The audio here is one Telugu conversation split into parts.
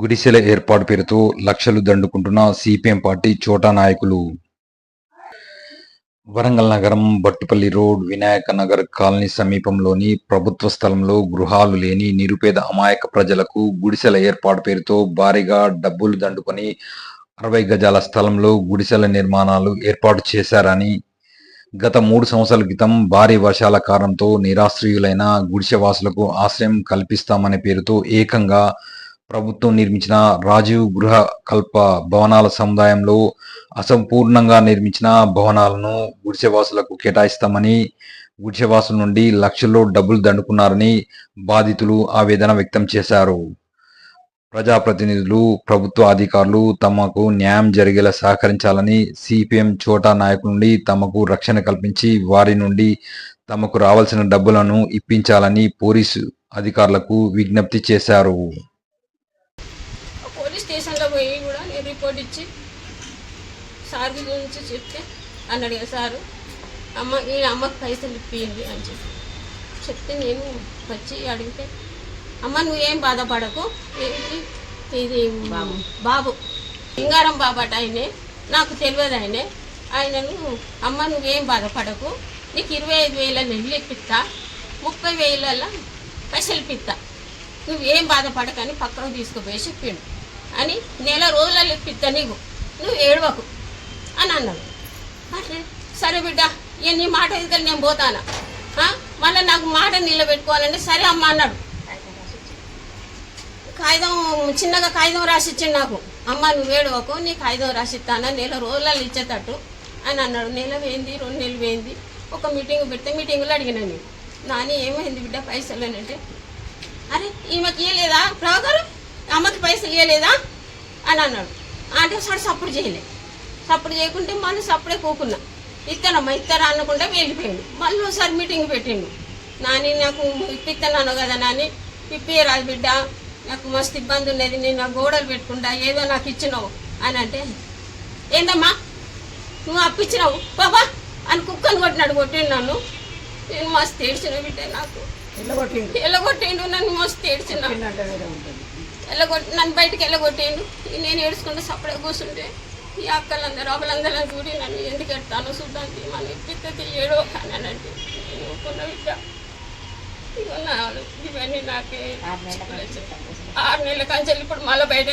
గుడిసెల ఏర్పాటు పేరుతో లక్షలు దండుకుంటున్న సిపిఎం పార్టీ చోటా నాయకులు. వరంగల్ నగరం బట్టుపల్లి రోడ్ వినాయక నగర్ కాలనీ సమీపంలోని ప్రభుత్వ స్థలంలో గృహాలు లేని నిరుపేద అమాయక ప్రజలకు గుడిసెల ఏర్పాటు పేరుతో భారీగా డబ్బులు దండుకొని అరవై గజాల స్థలంలో గుడిసెల నిర్మాణాలు ఏర్పాటు చేశారని గత మూడు సంవత్సరాల క్రితం భారీ వర్షాల కారణంతో నిరాశ్రయులైన గుడిసెవాసులకు ఆశ్రయం కల్పిస్తామనే పేరుతో ఏకంగా ప్రభుత్వం నిర్మించిన రాజీవ్ గృహ కల్ప భవనాల సముదాయంలో అసంపూర్ణంగా నిర్మించిన భవనాలను గుడిసెవాసులకు కేటాయిస్తామని గుడిసెవాసుల నుండి లక్షల్లో డబ్బులు దండుకున్నారని బాధితులు ఆవేదన వ్యక్తం చేశారు. ప్రజాప్రతినిధులు ప్రభుత్వ అధికారులు తమకు న్యాయం జరిగేలా సహకరించాలని సిపిఎం చోటా నాయకుల నుండి తమకు రక్షణ కల్పించి వారి నుండి తమకు రావాల్సిన డబ్బులను ఇప్పించాలని పోలీసు అధికారులకు విజ్ఞప్తి చేశారు పోలీస్ స్టేషన్లో పోయి కూడా నేను రిపోర్ట్ ఇచ్చి సార్ గురించి చెప్తే అన్నాడు కదా సారు అమ్మ ఈ అమ్మకి పైసలు ఇప్పియండి అని చెప్పి. చెప్తే నేను వచ్చి అడిగితే అమ్మ నువ్వేం బాధపడకు ఇది బాబు. సింగారం బాబు అట ఆయనే నాకు తెలియదు ఆయనే. ఆయనను అమ్మ నువ్వేం బాధపడకు నీకు ఇరవై ఐదు వేల నెల్లు ఇప్పిస్తా ముప్పై వేల పైసలు ఇప్పిస్తా. నువ్వేం బాధపడకని పక్కకు తీసుకుపోయి చెప్పిండు. అని నెల రోజులలో ఇప్పిస్తా నీకు. నువ్వు ఏడవకు అని అన్నాడు. అంటే సరే బిడ్డ ఇక నీ మాట ఎదుగుతాను నేను పోతానా? మళ్ళీ నాకు మాట నిలబెట్టుకోవాలంటే సరే అమ్మ అన్నాడు. కాగితం చిన్నగా కాగితం రాసిచ్చిండు నాకు. అమ్మ నువ్వు ఏడవకు నీ కాగితం రాసిస్తానా? నెల రోజులలో ఇచ్చేటట్టు అని అన్నాడు. నెల వేయింది రెండు నెలలు వేయింది ఒక మీటింగ్ పెడితే మీటింగ్లో అడిగినా నేను. నాని ఏమైంది బిడ్డ పైసలు అని అంటే అరే ఈమెకి ఇవ్వలేదా ప్రభాకర్? అమ్మకి పైసలు ఇవ్వలేదా అని అన్నాడు. అంటే సార్ సప్పుడు చేయలే. సప్పుడు చేయకుంటే మళ్ళీ సప్పుడే కూకున్నా ఇస్తానమ్మా ఇస్తారా అనుకుంటే వెళ్ళిపోయాడు. మళ్ళీ ఒకసారి మీటింగ్ పెట్టిండు. నాని నాకు ఇప్పిస్తున్నాను కదా నాని. ఇప్పియరాదు బిడ్డ. నాకు మస్తు ఇబ్బంది ఉండేది నేను నా గోడలు పెట్టుకుంటా. ఏదో నాకు ఇచ్చినావు అని అంటే ఏందమ్మా? నువ్వు అప్పించినావు బాబా! అని కుక్కను కొట్టినాడు. కొట్టిండు నన్ను. నేను మస్తు ఏడ్చిన బిడ్డ నాకు. ఎల్లగొట్టిండు. నన్ను మస్తు ఏడ్చిన. ఎల్లగొట్టి నన్ను బయటికి ఎల్లగొట్టిండు నేను ఏడ్చుకుంటూ సపడే కూర్చుంటే ఈ అక్కలందరూ అబ్బలందరూ చూడి నన్ను ఎందుకు ఎడతాను చూడ్డానికి మన ఇప్పితే ఏడో కానీ అని అంటే నేను ఊరుకున్న బిడ్డ. ఇవన్నీ నాకే ఆరు నెలల కంచెలు ఇప్పుడు మళ్ళీ బయట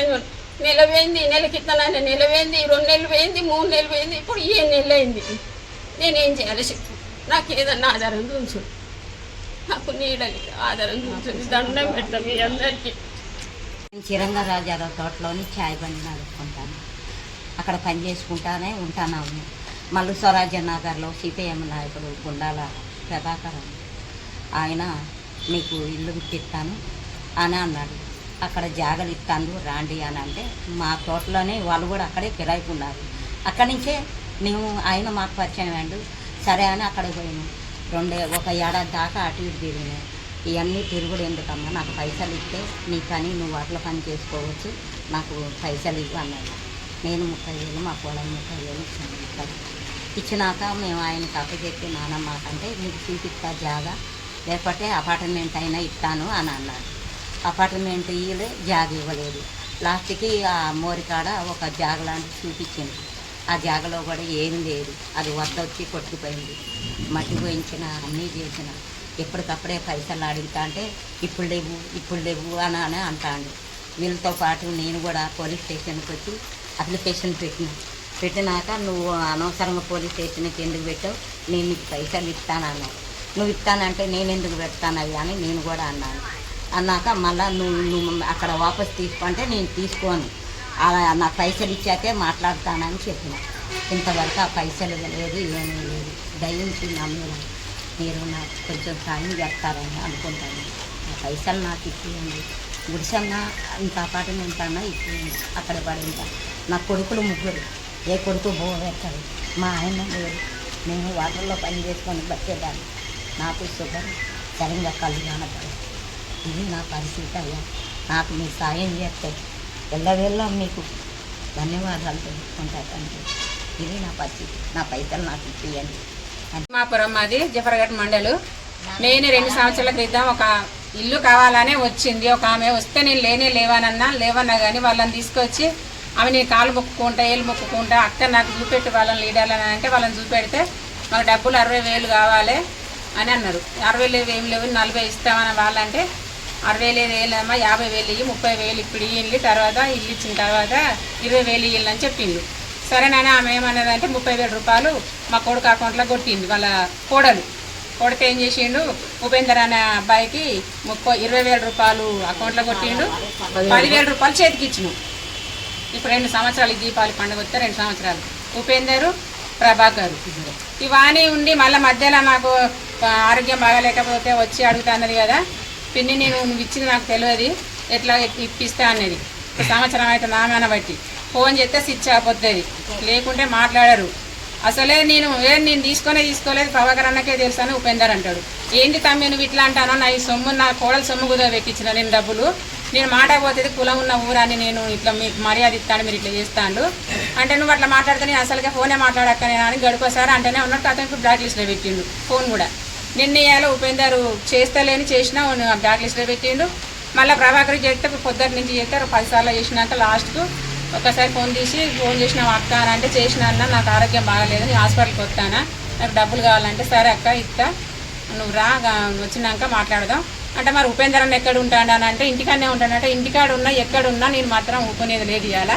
నెల పోయింది నెలకి ఇస్తానని నెల పోయింది రెండు నెలలు పోయింది మూడు నెలలు పోయింది ఇప్పుడు ఏ నెల అయింది. నేనేం చేయాలి చెప్పు. నాకు ఏదన్నా ఆధారం చూంచు నాకు నీడనికి ఆధారం చూంచు దండం పెట్టం మీ అందరికీ. నేను చిరంగ రాజారావు తోటలోని ఛాయ్ బండి నడుపుకుంటాను. అక్కడ పని చేసుకుంటానే ఉంటాను మళ్ళీ స్వరాజ్య నగర్లో సిపిఎం నాయకుడు గుండాల ప్రభాకర్ ఆయన మీకు ఇల్లు ఇప్పిస్తాను అని అన్నాడు. అక్కడ జాగలు ఇస్తాను రాండి అని అంటే మా తోటలోనే వాళ్ళు కూడా అక్కడే కిరాయికి ఉన్నారు. అక్కడి నుంచే మేము ఆయన మాకు పరిచయం అండు సరే అని అక్కడికి పోయినాం. రెండు ఒక ఏడాది దాకా అటు ఇటు తిరిగినాం. ఇవన్నీ తిరుగుడు ఎందుకమ్మా? నాకు పైసలు ఇస్తే నీ పని నువ్వు అట్ల పని చేసుకోవచ్చు. నాకు పైసలు ఇవ్వు అన్నాడు. నేను ముప్పై వేలు మా పొలం ముప్పై వేలు ఇచ్చాను ముప్పై ఇచ్చినాక మేము ఆయనకి అప్పచెప్పి నానమ్మ అంటే మీకు చూపిస్తా జాగా. లేకపోతే అపార్ట్మెంట్ అయినా ఇస్తాను అని అన్నాడు. అపార్ట్మెంట్ ఇవ్వలే జాగ ఇవ్వలేదు. లాస్ట్కి ఆ మోరికాడ ఒక జాగ లాంటిది చూపించింది. ఆ జాగలో కూడా ఏం లేదు. అది వద్దొచ్చి కొట్టుకుపోయింది. మట్టి పోయించిన అన్నీ చేసిన. ఎప్పటికప్పుడే పైసలు అడుగుతా అంటే ఇప్పుడు లేవు ఇప్పుడు లేవు అని అని అంటాడు. వీళ్ళతో పాటు నేను కూడా పోలీస్ స్టేషన్కి వచ్చి అప్లికేషన్ పెట్టిన. పెట్టినాక నువ్వు అనవసరంగా పోలీస్ స్టేషన్కి ఎందుకు పెట్టావు? నేను నీకు పైసలు ఇస్తానన్నావు నువ్వు ఇస్తానంటే నేను ఎందుకు పెడతాను అవి అని నేను కూడా అన్నాను. అన్నాక మళ్ళీ నువ్వు నువ్వు అక్కడ వాపస్ తీసుకుంటే నేను తీసుకోను. అలా నా పైసలు ఇచ్చాకే మాట్లాడతానని చెప్పిన. ఇంతవరకు ఆ పైసలు లేదు ఏమీ లేదు. దయించి నమ్మిన మీరు నాకు కొంచెం సాయం చేస్తారని అనుకుంటాను. ఆ పైసలు నాకు ఇచ్చేయండి. గుడిసన్నా ఇంత అపార్ట్మెంట్ అన్నా ఇచ్చేయండి. అక్కడ పడింత నా కొడుకులు ముగ్గురు. ఏ కొడుకు బో పెట్టాడు మా ఆయన లేరు. నేను వాటర్లో పని చేసుకొని బతికేదాన్ని. నాకు షుగర్ సరిగ్గా కళ్ళు కానపడదు ఇది నా పరిస్థితి అయ్యా. నాకు మీ సాయం చేస్తే వెళ్ళవెళ్ళ మీకు ధన్యవాదాలు తెలుసుకుంటా తండ్రి. ఇది నా పరిస్థితి. నా పైసలు నాకు ఇచ్చేయండి. మాపురం మాది జఫర్గట్ మండలు. నేను రెండు సంవత్సరాల క్రితం ఒక ఇల్లు కావాలనే వచ్చింది. ఒక ఆమె వస్తే నేను లేనే లేవానన్నా లేవన్నా కానీ వాళ్ళని తీసుకొచ్చి ఆమె నేను కాలు మొక్కుకుంటా ఏళ్ళు మొక్కుకుంటా అక్క నాకు చూపెట్టి వాళ్ళని లీడర్లని అంటే వాళ్ళని చూపెడితే మాకు డబ్బులు అరవై వేలు కావాలి అని అన్నారు. అరవై లేవు ఏం లేవు నలభై ఇస్తామని వాళ్ళంటే అరవై లేదు వేలమ్మా యాభై వేలు ఇయ్యి ముప్పై వేలు ఇప్పుడు ఇల్లు తర్వాత ఇల్లు ఇచ్చిన తర్వాత ఇరవై వేలు ఇల్లు అని చెప్పిండు. సరేనని ఆమె ఏమన్నదంటే ముప్పై వేల రూపాయలు మా కొడుకు అకౌంట్లో కొట్టింది వాళ్ళ కోడలు. కొడితే ఏం చేసిండు ఉపేందర్ అనే అబ్బాయికి ముప్పై ఇరవై వేల రూపాయలు అకౌంట్లో కొట్టిండు పదివేల. రూపాయలు చేతికి ఇచ్చినాం. ఇప్పుడు రెండు సంవత్సరాలు దీపావళి పండుగ వస్తే రెండు సంవత్సరాలు. ఉపేందరు ప్రభాకర్. ఇవన్నీ ఉండి మళ్ళీ మధ్యలో నాకు ఆ, ఆరోగ్యం బాగాలేకపోతే వచ్చి అడుగుతా కదా పిన్ని నేను ఇచ్చింది నాకు తెలియదు ఎట్లా ఇప్పిస్తా అన్నది. సంవత్సరం అయితే నామాన బట్టి. ఫోన్ చేస్తే స్విచ్ ఆఫ్ లేకుంటే మాట్లాడరు. అసలే నేను ఏం నేను తీసుకొనే తీసుకోలేదు ప్రభాకర్ అన్నకే తెలుసాను ఉపేందర్ అంటాడు. ఏంటి తమ్మి నువ్వు ఇట్లా అంటాను? నా ఈ సొమ్ము నా కోడలు సొమ్ము కుదా వెక్కించిన నేను డబ్బులు. నేను మాట పోతుంది కులం ఉన్న ఊరాన్ని నేను ఇట్లా మీకు మర్యాద ఇస్తాను మీరు ఇట్లా చేస్తాను అంటే నువ్వు అట్లా మాట్లాడితే నేను అసలుగా ఫోనే మాట్లాడక్కనే అని గడిపోసారి అంటేనే ఉన్నట్టు అతను ఇప్పుడు బ్లాక్ లిస్ట్లో పెట్టిండు ఫోన్ కూడా. నిన్న ఇవాళ ఉపేందర్ చేస్తలేని చేసినా బ్లాక్ లిస్ట్లో పెట్టిండు. మళ్ళీ ప్రభాకర్ చేస్తే పొద్దున్న నుంచి చేస్తే పది సార్లు చేసినాక లాస్ట్కు ఒకసారి ఫోన్ తీసి ఫోన్ చేసిన అక్క అని అంటే చేసిన అన్న నాకు ఆరోగ్యం బాగాలేదు నేను హాస్పిటల్కి వస్తానా? నాకు డబ్బులు కావాలంటే సరే అక్క ఇస్తా. నువ్వు రా వచ్చినాక మాట్లాడదాం. అంటే మరి ఉపేంద్ర అన్న ఎక్కడ ఉంటాడు అని అంటే ఇంటికాడనే ఉంటాడంటే ఇంటికాడ ఉన్నా ఎక్కడున్నా నేను మాత్రం ఊపునేది లేదు ఇవాళ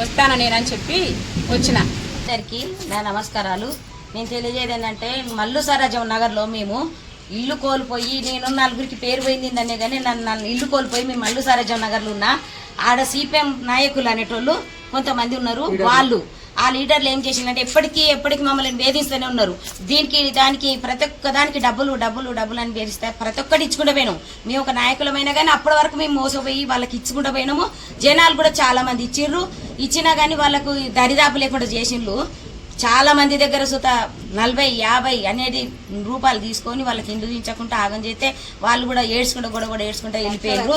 వస్తాను నేనని చెప్పి వచ్చిన. అందరికీ నా నమస్కారాలు. నేను తెలియజేది ఏంటంటే మల్లు సరాజం నగర్లో మేము ఇల్లు కోల్పోయి నేను నలుగురికి పేరు పోయింది అనే కానీ నన్ను నన్ను ఇల్లు కోల్పోయి మేము మల్లు సరాజం నగర్లో ఉన్నా ఆడ సిపిఎం నాయకులు అనేటోళ్ళు కొంతమంది ఉన్నారు. వాళ్ళు. ఆ లీడర్లు ఏం చేసిందంటే ఎప్పటికీ ఎప్పటికీ మమ్మల్ని వేధిస్తూనే ఉన్నారు. దీనికి దానికి ప్రతి ఒక్క దానికి డబ్బులు డబ్బులు డబ్బులు అని వేధిస్తే ప్రతి ఒక్కటి ఇచ్చుకుంటూ పోయినాం. మేము ఒక నాయకులమైనా కానీ అప్పటి వరకు మేము మోసపోయి వాళ్ళకి ఇచ్చుకుంటూ పోయినాము. జనాలు కూడా చాలా మంది ఇచ్చిర్రు. ఇచ్చినా కానీ వాళ్ళకు దరిదాపు లేకుండా చేసిండ్రు. చాలా మంది దగ్గర సుత నలభై యాభై అనేది రూపాయలు తీసుకొని వాళ్ళకి ఇండు దించకుండా ఆగం చేస్తే వాళ్ళు కూడా ఏడ్చుకుంటూ కూడా కూడా ఏడ్చుకుంటూ వెళ్ళిపోయారు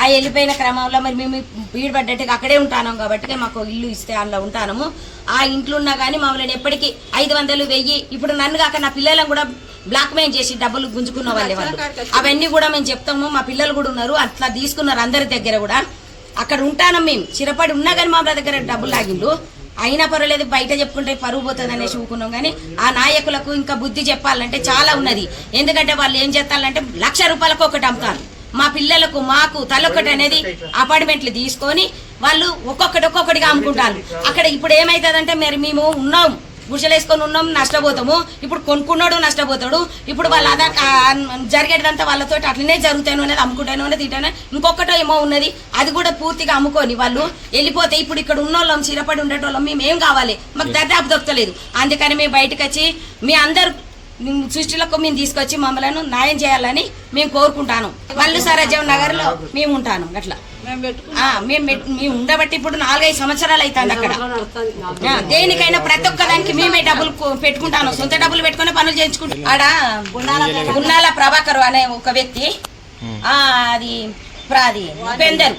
ఆ వెళ్ళిపోయిన క్రమంలో మరి మేము బీడు పడ్డట్టుగా అక్కడే ఉంటాను కాబట్టి మాకు ఇల్లు ఇస్తే అందులో ఉంటాము ఆ ఇంట్లో ఉన్నా కానీ మమ్మల్ని ఎప్పటికీ ఐదు వందలు వెయ్యి ఇప్పుడు నన్ను కాక నా పిల్లలను కూడా బ్లాక్ మెయిల్ చేసి డబ్బులు గుంజుకున్న వాళ్ళే వాళ్ళు. అవన్నీ కూడా మేము చెప్తాము. మా పిల్లలు కూడా ఉన్నారు. అట్లా తీసుకున్నారు అందరి దగ్గర కూడా. అక్కడ ఉంటాను మేము. చిరపడి ఉన్నా కానీ మా దగ్గర డబ్బులు లాగిండ్రు. అయినా పర్వాలేదు బయట చెప్పుకుంటే పరువు పోతుంది అనేసి ఊకున్నాం. కానీ ఆ నాయకులకు ఇంకా బుద్ధి చెప్పాలంటే చాలా ఉన్నది. ఎందుకంటే వాళ్ళు ఏం చేస్తారంటే లక్ష రూపాయలకు ఒకటి అమ్ముతారు. మా పిల్లలకు మాకు తలొక్కటి అనేది అపార్ట్మెంట్లు తీసుకొని వాళ్ళు ఒక్కొక్కటి ఒక్కొక్కటిగా అమ్ముకుంటారు. అక్కడ ఇప్పుడు ఏమవుతుందంటే మరి మేము ఉన్నాం. గుడిసెలేసుకొని ఉన్నాం నష్టపోతాము. ఇప్పుడు కొనుక్కున్నాడు నష్టపోతాడు. ఇప్పుడు వాళ్ళ అదా జరిగేటంతా వాళ్ళతో అట్లనే జరుగుతాను అనేది అమ్ముకుంటాను అనేది తింటాను ఇంకొకటో ఏమో ఉన్నది అది కూడా పూర్తిగా అమ్ముకొని వాళ్ళు. వెళ్ళిపోతే ఇప్పుడు ఇక్కడ ఉన్నోళ్ళం చిరపడి ఉండేటోళ్ళం మేము ఏం కావాలి? మాకు దర్దాపు దొరకలేదు అందుకని మేము బయటకు వచ్చి మీ అందరు సృష్టిలకు మేము తీసుకొచ్చి మమ్మల్ని న్యాయం చేయాలని మేము కోరుకుంటాను. వల్లు సరాజం నగర్లో మేము ఉంటాను. అట్లా. మేము మేము ఉండబట్టి ఇప్పుడు నాలుగైదు సంవత్సరాలు అవుతుంది అక్కడ. దేనికైనా ప్రతి ఒక్క దానికి మేమే డబ్బులు పెట్టుకుంటాను. సొంత డబ్బులు పెట్టుకుని పనులు చేయించుకుంటాం ఆడ గున్నాల ప్రభాకర్. అనే ఒక వ్యక్తి అది ప్ర- అది ఉపేందర్.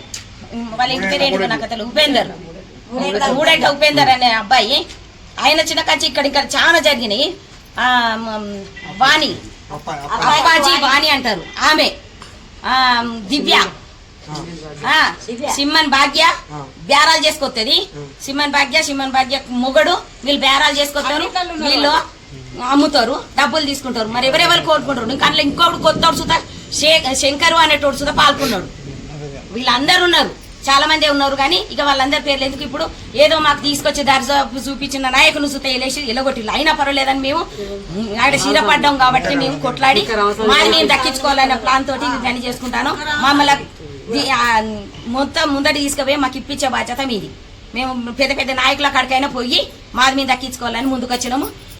వాళ్ళ ఇంటి పేరు ఏంటో నాకు అసలు ఉపేందర్. మూడేట ఉపేందర్. అనే అబ్బాయి. ఆయన చిన్న కంచి ఇక్కడ ఇక్కడ చాలా జరిగినాయి. వాణి. అప్పాజీ వాణి అంటారు. ఆమె. ఆ, దివ్య. సిమ్మన్ భాగ్య బేరాలు చేసుకొస్తుంది సిమ్మన్ భాగ్య సిమ్మన్ భాగ్య మొగడు వీళ్ళు బేరాలు చేసుకొస్తారు వీళ్ళు అమ్ముతారు డబ్బులు తీసుకుంటారు. మరి ఎవరెవరు కోరుకుంటారు? ఇంకా అందులో ఇంకోటి కొత్త సుధా శంకరు అనేటోడు సుధా పాల్గొన్నాడు. వీళ్ళందరూ ఉన్నారు. చాలా మంది ఉన్నారు కానీ ఇక వాళ్ళందరి పేర్లు ఎందుకు ఇప్పుడు? ఏదో మాకు తీసుకొచ్చి దర్జా చూపించిన నాయకుని సుత వెళ్ళేసి ఎలగొట్టి అయినా పర్వాలేదని మేము ఆడ చీరపడ్డాం కాబట్టి మేము కొట్లాడి మాది మేము దక్కించుకోవాలన్న ప్లాన్ తోటి పని చేసుకుంటాను. మమ్మల్ని మొత్తం ముందట తీసుకుపోయి మాకు ఇప్పించే బాధ్యత మీది. మేము పెద్ద పెద్ద నాయకుల కాడికైనా పోయి మాది మేము దక్కించుకోవాలని ముందుకు వచ్చినాము